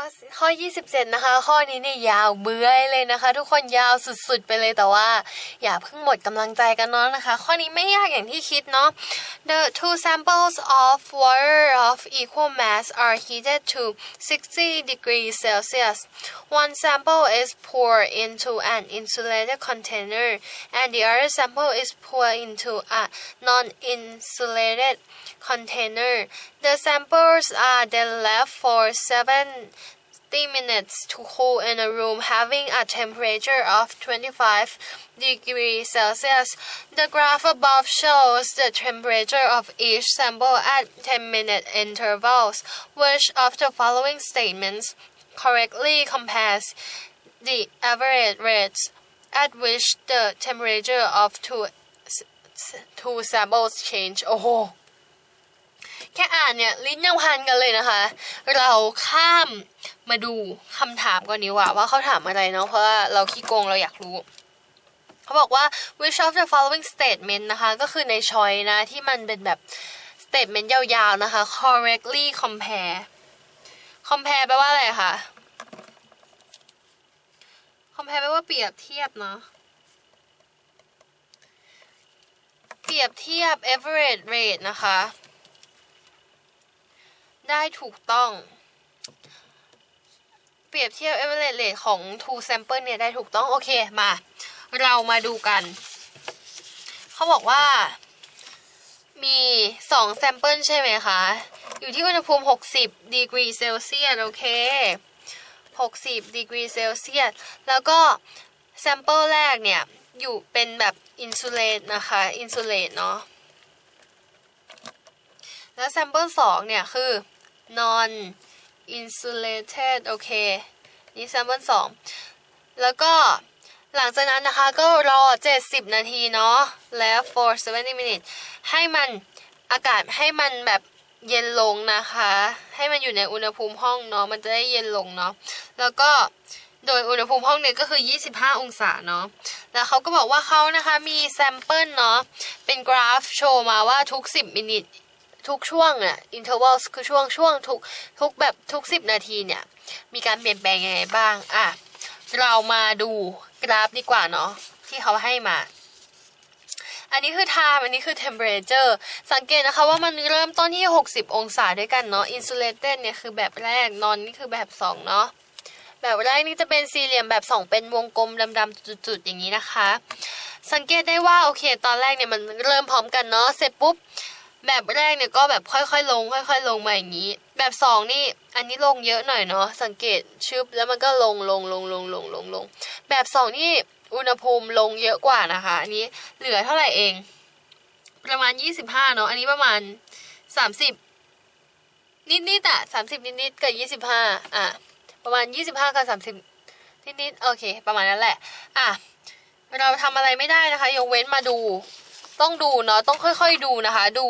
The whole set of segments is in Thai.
ข้อข้อ 27 นะคะ ข้อนี้เนี่ยยาวเบื้อยเลยนะคะ ทุกคนยาวสุดๆ ไปเลยแต่ว่า อย่าเพิ่งหมดกำลังใจกันเนาะนะคะ ข้อนี้ไม่ยากอย่างที่คิดเนาะ The two samples of water of equal mass are heated to 60 degrees Celsius. One sample is poured into an insulated container, and the other sample is poured into a non-insulated container. The samples are then left for 7 minutes to cool in a room having a temperature of 25 degrees Celsius. The graph above shows the temperature of each sample at 10 minute intervals. Which of the following statements correctly compares the average rates at which the temperature of two, two samples change? Oh. แค่อ่านเนี่ยลิ้นยังพันกันเลยนะคะ เราข้ามมาดูคำถามก่อนดีกว่าว่าเขาถามอะไรเนาะเพราะว่าเราขี้โกงเราอยากรู้เขาบอกว่า which of the following statement นะคะ ก็คือในชอยนะที่มันเป็นแบบ statement ยาวๆนะคะ correctly compare compare แปลว่าอะไรคะ compare แปลว่าเปรียบเทียบเนาะเปรียบเทียบ average rate นะคะ ได้ถูกต้อง เปรียบเทียบ average rate ของ two sample เนี่ยได้ถูกต้อง โอเคมา เรามาดูกัน เขาบอกว่า มี2 sample ใช่ไหมคะ อยู่ที่อุณหภูมิ 60 ดีกรีเซลเซียสโอเค 60 ดีกรีเซลเซียสแล้วก็ sample แรกเนี่ย อยู่เป็นแบบอินซูเลตนะคะ อินซูเลตเนาะ แล้ว sample 2 เนี่ย คือ non insulated โอเค นี่ sample 2 แล้วก็หลังจากนั้นนะคะก็รอ 70 นาทีเนาะ แล้ว for 70 minutes ให้มันอากาศให้มันแบบเย็นลงนะคะ ให้มันอยู่ในอุณหภูมิห้องเนาะ มันจะได้เย็นลงเนาะ แล้วก็โดยอุณหภูมิห้องเนี่ยก็คือ 25 องศาเนาะ แล้วเขาก็บอกว่าเขานะคะมีแซมเปิลเนาะ เป็นกราฟโชว์มาว่าทุก 10 มินิ ทุกช่วงเนี่ย intervals คือช่วงช่วงทุกทุกแบบทุก 10 นาทีเนี่ย มีการเปลี่ยนแปลงยังไงบ้าง อะ เรามาดูกราฟดีกว่าเนาะที่เขาให้มา อันนี้คือ time อันนี้คือ temperature สังเกตนะคะว่ามันเริ่มต้นที่ 60 องศาด้วยกันเนาะ insulated เนี่ยคือแบบแรก non นี่คือแบบ 2 เนาะแบบแรกนี่จะเป็นสี่เหลี่ยมแบบ2เป็นวงกลมดำๆจุดๆอย่างนี้นะคะ สังเกตได้ว่าโอเค ตอนแรกเนี่ยมันเริ่มพร้อมกันเนาะเสร็จปุ๊บ แบบแรกเนี่ยก็แบบค่อยๆลง ค่อยๆ ลงมาอย่างนี้ แบบสองนี่อันนี้ลงเยอะหน่อยเนาะสังเกตชึบแล้วมันก็ลงลงลงลงลงลงลงแบบสองนี่อุณหภูมิลงเยอะกว่านะคะ อันนี้เหลือเท่าไหร่เอง ประมาณยี่สิบห้าเนาะอันนี้ประมาณสามสิบนิดๆอะสามสิบนิดๆกับยี่สิบห้าอะประมาณยี่สิบห้ากับสามสิบนิดๆโอเค ประมาณนั้นแหละ อะเราทำอะไรไม่ได้นะคะ ยกเว้นมาดู ต้องดูเนาะต้องค่อยๆดูนะคะ ดู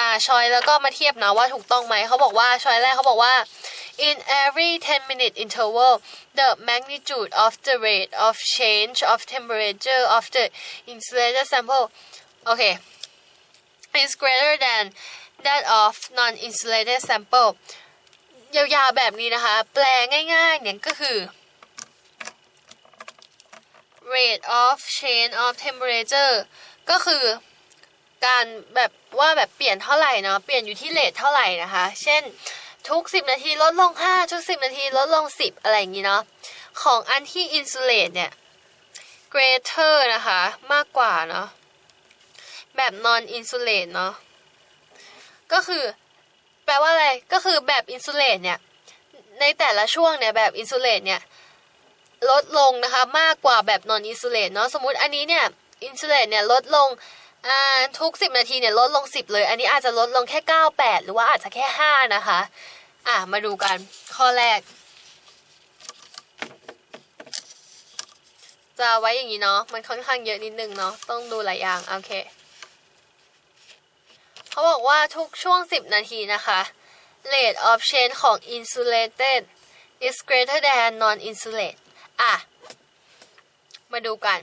อ่าชอยแล้วก็มาเทียบนะว่าถูกต้องไหมเขาบอกว่าชอยแรกเขาบอกว่า in every 10 minute interval the magnitude of the rate of change of temperature of the insulated sample okay is greater than that of non-insulated sample ยาวๆแบบนี้นะคะ แปลง่ายๆเนี่ยก็คือ rate of change of temperature ก็คือการแบบว่าแบบเปลี่ยนเท่าไหร่เนาะเปลี่ยนอยู่ที่เลทเท่าไหร่นะคะ เช่นทุก 10 นาทีลดลง 5 ทุก 10 นาทีลดลง 10 อะไรอย่างนี้เนาะของอันที่ insulate เนี่ย greater นะคะ มากกว่าเนาะแบบ non insulate เนาะก็คือ แปลว่าอะไร ก็คือแบบ insulate เนี่ย ในแต่ละช่วงเนี่ย แบบ insulate เนี่ย ลดลงนะคะ มากกว่าแบบ non insulate เนาะสมมุติอันนี้เนี่ย insulate เนี่ยลดลงทุก 10 นาทีเนี่ยลดลง 10 เลย อันนี้อาจจะลดลงแค่ 9 8 หรือว่าอาจจะแค่ 5 นะคะ อะ มาดูกัน ข้อแรก จะไว้อย่างนี้เนาะ มันค่อนข้างเยอะนิดนึงเนาะ ต้องดูหลายอย่าง โอเค เขาบอกว่าทุกช่วง 10 นาทีนะคะ rate of change ของ insulated is greater than non insulated อะ มาดูกัน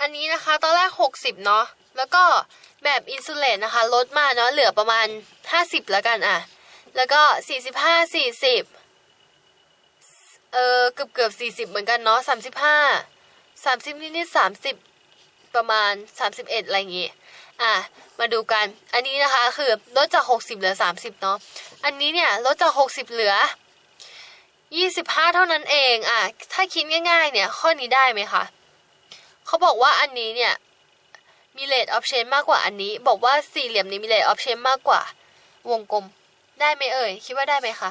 อันนี้นะคะตอนแรก 60 เนาะแล้วก็แบบอินซูเลตนะคะ ลดมาเนาะเหลือประมาณ 50 แล้วกันอะ แล้วก็ 45 40 เออเกือบเกือบ40 เหมือนกันเนาะ35 30 นิดนิด30 ประมาณ 31 อะไรอย่างงี้อะมาดูกัน อันนี้นะคะคือลดจาก 60 เหลือ 30 เนาะ อันนี้เนี่ยลดจาก 60 เหลือ 25 เท่านั้นเอง อะ ถ้าคิดง่ายๆ เนี่ย ข้อนี้ได้ไหมคะ เขาบอกว่าอันนี้เนี่ยมีเลทออ t เชนมากกว่าอันนี้ บอกว่าสี่เหลี่ยมนี้มีเลทออ t เชนมากกว่า วงกลม ได้ไหมเอ่ย คิดว่าได้ไหมคะ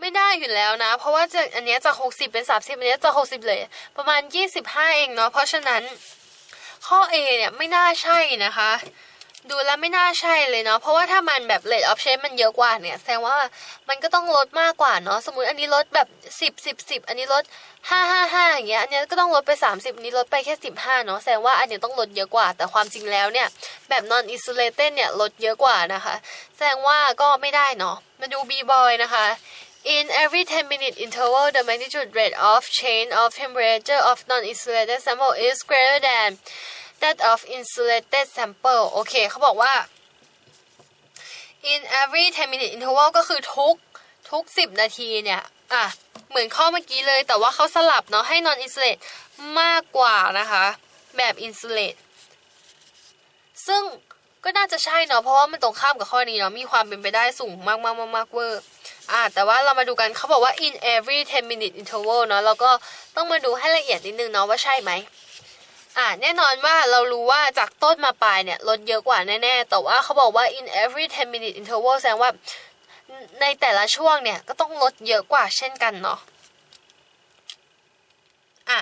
ไม่ได้อยู่แล้วนะ เพราะว่าจากอันนี้จากหกสิบเป็นสามสิบอันนี้จากหกสิบเลย ประมาณยี่สิบห้าเองเนาะ เพราะฉะนั้นข้อ A เนี่ยไม่น่าใช่นะคะ ดูแล้วไม่น่าใช่เลยเนาะเพราะว่าถ้ามันแบบเลทออ t เชนมันเยอะกว่าเนี่ยแสดงว่ามันก็ต้องลดมากกว่าเนาะสมมติอันนี้ลดแบบสิบสิบสิบอันนี้ลดห้าห้าห้าอย่างเงี้ยอันเนี้ยก็ต้องลดไปสามสิบอันนี้ลดไปแค่สิบห้าเนาะแสดงว่าอันเนี้ยต้องลดเยอะกว่า แต่ความจริงแล้วเนี่ยแบบ non insulated เนี่ยลดเยอะกว่านะคะ แสดงว่าก็ไม่ได้เนาะมาดู B boy นะคะ In every 10 minute interval, the magnitude rate of change of temperature of non-insulated sample is greater than that of insulated sample โอเคเขาบอกว่า in every 10 minute interval ก็คือทุกทุก 10 นาทีเนี่ย อะ เหมือนข้อเมื่อกี้เลย แต่ว่าเขาสลับเนาะ ให้ non insulate มากกว่านะคะ แบบ insulate ซึ่งก็น่าจะใช่เนาะ เพราะว่ามันตรงข้ามกับข้อนี้เนาะ มีความเป็นไปได้สูงมากมากมากมากเวอร์ อะ แต่ว่าเรามาดูกันเขาบอกว่า in every 10 minute interval เนาะ เราก็ต้องมาดูให้ละเอียดนิดนึงเนาะว่าใช่ไหม อ่าแน่นอนว่าเรารู้ว่าจากต้นมาปลายเนี่ยลดเยอะกว่าแน่ๆ แต่ว่าเขาบอกว่า in every 10 minute interval แสดงว่าในแต่ละช่วงเนี่ยก็ต้องลดเยอะกว่าเช่นกันเนาะอะ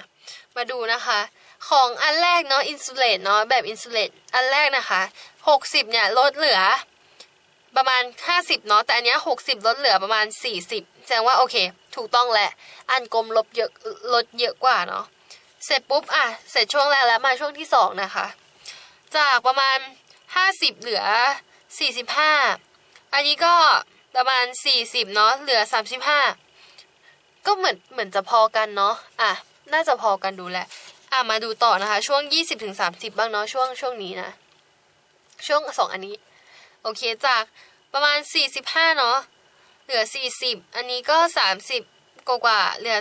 มาดูนะคะ ของอันแรกเนาะ insulate เนาะแบบ insulate อันแรกนะคะ 60เนี่ยลดเหลือประมาณ 50เนาะแต่อันเนี้ย60 ลดเหลือประมาณ 40 แสดงว่าโอเค ถูกต้องแหละ อันกลมลบเยอะลดเยอะกว่าเนาะ เสร็จปุ๊บอะเสร็จช่วงแรกแล้วมาช่วงที่สองนะคะ จากประมาณ 50 เหลือ 45 อันนี้ก็ประมาณ 40เนาะเหลือ 35 ก็เหมือนเหมือนจะพอกันเนาะอะน่าจะพอกันดูแหละอะมาดูต่อนะคะ ช่วง 20ถึง30 บ้างเนาะช่วงช่วงนี้นะ ช่วงสองอันนี้ โอเคจากประมาณ 45 เนาะเหลือ 40 อันนี้ก็ 30กว่ากว่าเหลือ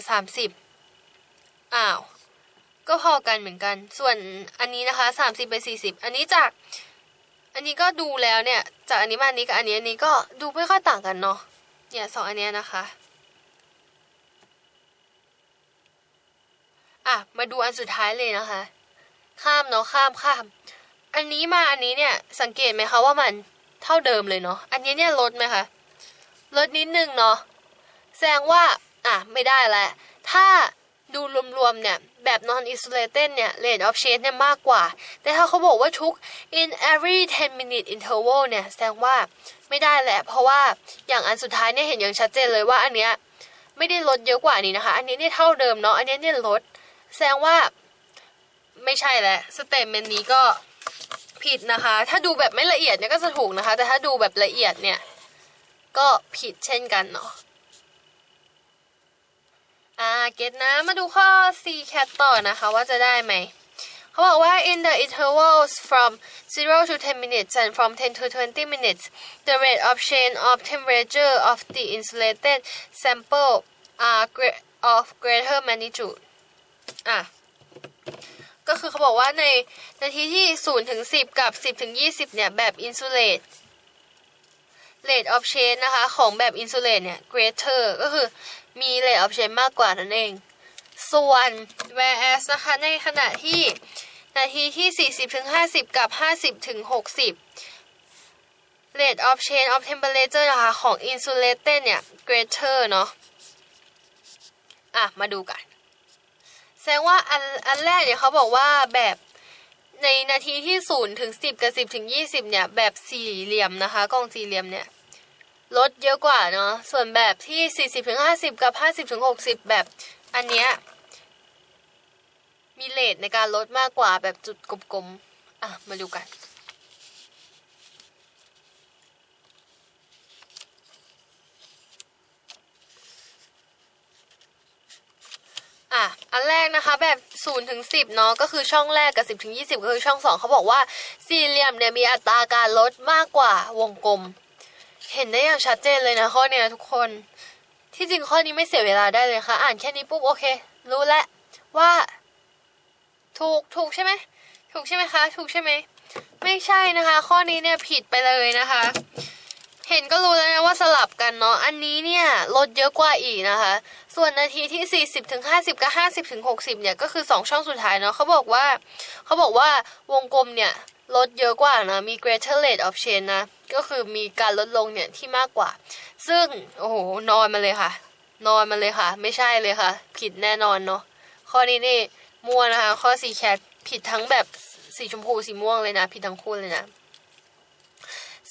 30 อ้าว ก็พอกันเหมือนกัน ส่วนอันนี้นะคะ30ไป40อันนี้จาก อันนี้ก็ดูแล้วเนี่ย จากอันนี้มาอันนี้กับอันนี้อันนี้ก็ดูไม่ค่อยต่างกันเนาะ เนี่ยสองอันเนี้ยนะคะ อะ มาดูอันสุดท้ายเลยนะคะ ข้ามเนาะข้ามข้าม อันนี้มาอันนี้เนี่ยสังเกตไหมคะว่ามันเท่าเดิมเลยเนาะ อันนี้เนี่ยลดไหมคะ ลดนิดนึงเนาะ แสดงว่า อะ ไม่ได้แล้ว ถ้า ดูรวมๆเนี่ย แบบ non insulated เนี่ย rate of change เนี่ยมากกว่า แต่ถ้าเขาบอกว่าทุก in every 10 minute interval เนี่ย แสดงว่าไม่ได้แหละ เพราะว่าอย่างอันสุดท้ายเนี่ยเห็นอย่างชัดเจนเลยว่าอันเนี้ยไม่ได้ลดเยอะกว่าอันนี้นะคะ อันนี้เนี่ยเท่าเดิมเนาะ อันนี้เนี่ยลด แสดงว่าไม่ใช่แหละสเตทเมนต์นี้ก็ผิดนะคะ ถ้าดูแบบไม่ละเอียดเนี่ยก็จะถูกนะคะ แต่ถ้าดูแบบละเอียดเนี่ยก็ผิดเช่นกันเนาะ อ่าเก็ตนะมาดูข้อ C cat ต่อนะคะว่าจะได้ไหมเขาบอกว่า in the intervals from 0 to 10 minutes and from 10 to 20 minutes the rate of change of temperature of the insulated sample are of greater magnitude อะก็คือเขาบอกว่าในนาทีที่0ถึง10 กับ 10ถึง20 เนี่ย แบบ insulate rate of change นะคะ ของแบบ insulate เนี่ย greater ก็คือมี rate of change มากกว่านั่นเอง ส่วน whereas นะคะ ในขณะที่นาทีที่ 40ถึง50 กับ 50ถึง60 rate of change of temperature นะคะ ของ insulated เนี่ย greater เนาะอะ มาดูกัน แสดงว่าอันอันแรกเนี่ยเขาบอกว่าแบบในนาทีที่0ถึง10 กับ 10 ถึง 20 เนี่ย แบบสี่เหลี่ยมนะคะ กล้องสี่เหลี่ยมเนี่ย ลดเยอะกว่าเนาะส่วนแบบที่ 40-50 กับ 50-60 แบบอันเนี้ยมีเลทในการลดมากกว่าแบบจุดกลมๆ อะ มาดูกันอะ อันแรกนะคะแบบ0ถึง10 เนาะก็คือช่องแรกกับ 10ถึง20 ก็คือช่องสองเขาบอกว่าสี่เหลี่ยมเนี่ยมีอัตราการลดมากกว่าวงกลม เห็นได้อย่างชัดเจนเลยนะข้อเนี้ยทุกคน ที่จริงข้อนี้ไม่เสียเวลาได้เลยค่ะ อ่านแค่นี้ปุ๊บโอเค รู้แล้วว่า ถูกถูกใช่ไหมถูกใช่ไหมคะ ถูกใช่ไหมไม่ใช่นะคะ ข้อนี้เนี่ยผิดไปเลยนะคะ เห็นก็รู้แล้วนะว่าสลับกันเนาะอันนี้เนี่ยลดเยอะกว่าอีกนะคะ ส่วนนาทีที่ 40ถึง50 กับ 50ถึง60 เนี่ยก็คือ 2 ช่องสุดท้ายเนาะเขาบอกว่าเขาบอกว่าวงกลมเนี่ยลดเยอะกว่านะมี greater rate of change นะ ก็คือมีการลดลงเนี่ยที่มากกว่า ซึ่งโอ้โหนอนมาเลยค่ะ นอนมาเลยค่ะ ไม่ใช่เลยค่ะ ผิดแน่นอนเนาะข้อนี้นี่มั่วนะคะ ข้อสีแคทผิดทั้งแบบสีชมพูสีม่วงเลยนะ ผิดทั้งคู่เลยนะ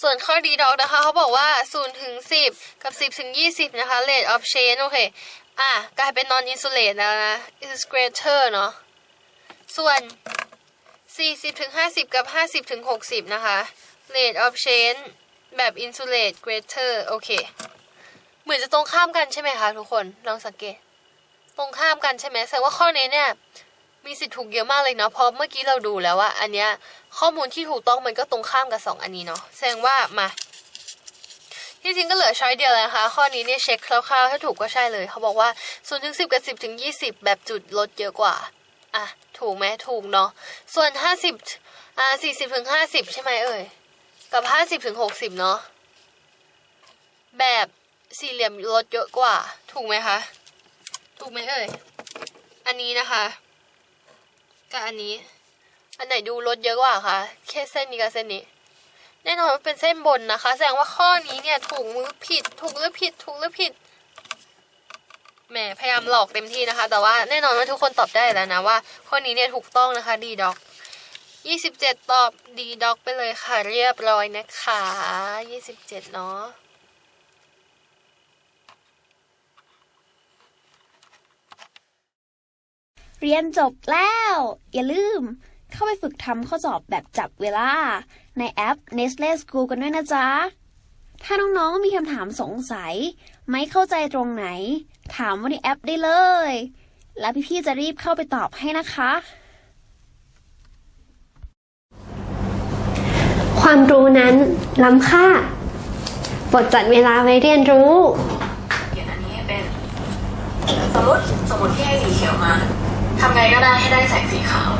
ส่วนข้อดีดอกนะคะเขาบอกว่า0ถึง10 กับ 10ถึง20 นะคะ rate of change โอเค อะ กลายเป็น non insulate แล้วนะ is greater เนาะส่วน 40ถึง50 กับ 50ถึง60 นะคะ rate of change แบบ insulate greater โอเค เหมือนจะตรงข้ามกันใช่ไหมคะทุกคน ลองสังเกต ตรงข้ามกันใช่ไหมแสดงว่าข้อนี้เนี่ย มีสิทธิ์ถูกเยอะมากเลยเนาะ เพราะเมื่อกี้เราดูแล้วว่า อันเนี้ยข้อมูลที่ถูกต้องมันก็ตรงข้ามกับสองอันนี้เนาะ แสดงว่ามา ที่จริงก็เหลือช้อยเดียวแล้วนะคะ ข้อนี้เนี่ยเช็คคร่าวๆ ถ้าถูกก็ใช่เลย เขาบอกว่า0ถึง10 กับ 10ถึง20 แบบจุดลดเยอะกว่า อะ ถูกไหมถูกเนาะ ส่วน 50อ่า40ถึง50 ใช่ไหมเอ่ย กับ50ถึง60เนาะแบบสี่เหลี่ยมลดเยอะกว่า ถูกไหมคะ ถูกไหมเอ่ย อันนี้นะคะกับอันนี้ อันไหนดูลดเยอะกว่าคะแค่เส้นนี้กับเส้นนี้ แน่นอนว่าเป็นเส้นบนนะคะ แสดงว่าข้อนี้เนี่ยถูกมือผิด ถูกหรือผิด ถูกหรือผิดแหมพยายามหลอกเต็มที่นะคะ แต่ว่าแน่นอนว่าทุกคนตอบได้แล้วนะว่าข้อนี้เนี่ยถูกต้องนะคะดีด็อก ยี่สิบเจ็ดตอบดีด็อกไปเลยค่ะ เรียบร้อยนะคะยี่สิบเจ็ดเนาะเรียนจบแล้ว อย่าลืม เข้าไปฝึกทำข้อสอบแบบจับเวลา ในแอป Nestle School กันด้วยนะจ๊ะ ถ้าน้องๆมีคำถามสงสัย ไม่เข้าใจตรงไหน ถามว่าในแอปได้เลย แล้วพี่ๆจะรีบเข้าไปตอบให้นะคะ ความรู้นั้นล้ำค่าบทจัดเวลาไว้เรียนรู้เขียนอันนี้เป็น สมมติสมมติที่ให้สีเขียวมาทำไงก็ได้ให้ได้แสงสีขาว